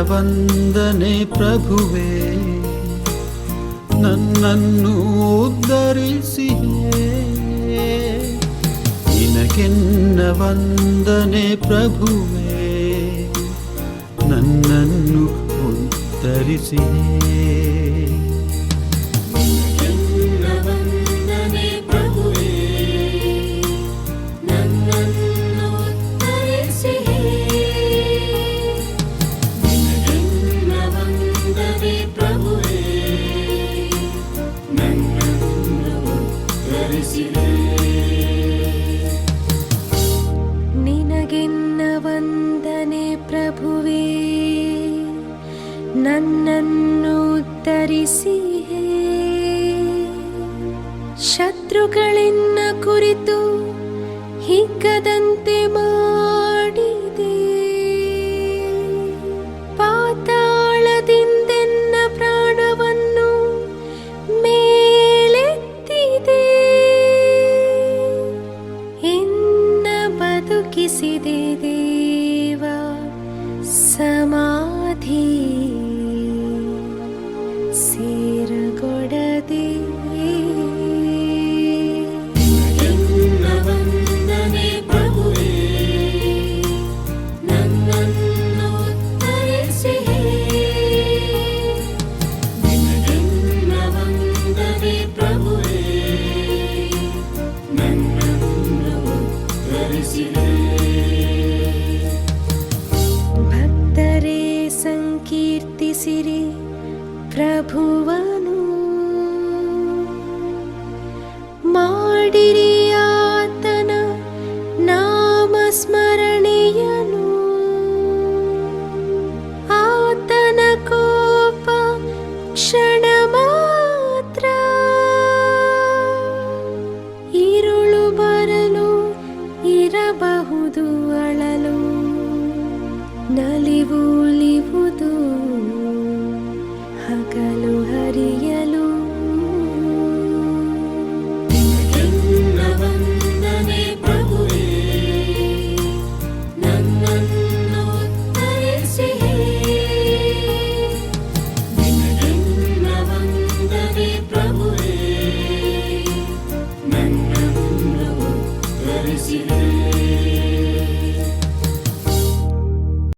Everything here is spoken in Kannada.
ವಂದನೆ ಪ್ರಭುವೇ ನನ್ನನ್ನು ಉದ್ಧರಿಸಿಯೇ. ನಿನಗೆನ್ನ ವಂದನೆ ಪ್ರಭುವೇ ನನ್ನನ್ನು ಉದ್ಧರಿಸಿಯೇ. ನಿನಗೆನ್ನ ವಂದನೆ ಪ್ರಭುವೇ ನನ್ನನ್ನು ಉತ್ತರಿಸಿಯೇ ಶತ್ರುಗಳೆನ್ನ ಕುರಿತು किसी किसि देवा समा ప్రభువను ಮಾಡಿರಿಯಾತನ ನಾಮಸ್ಮರಣೆಯನು eis